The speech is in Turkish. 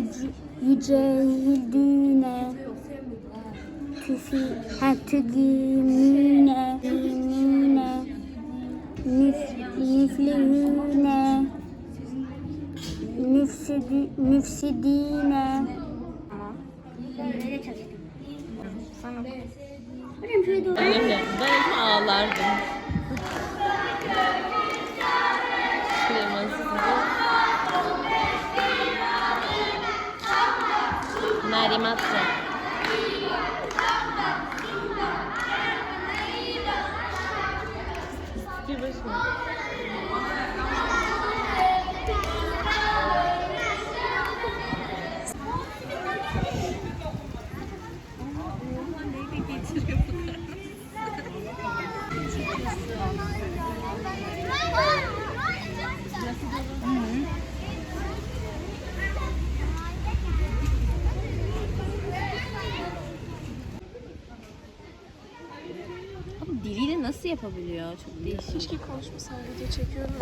yüce, yüceldiğine tüfi, nüf, nüflüğüne müfsidi, müfsidine Hocam şöyle doğru. Öyle. Ben hep ağlardım. 알았어. Nasıl yapabiliyor? Çok değişik. Keşke konuşmasam video çekiyorum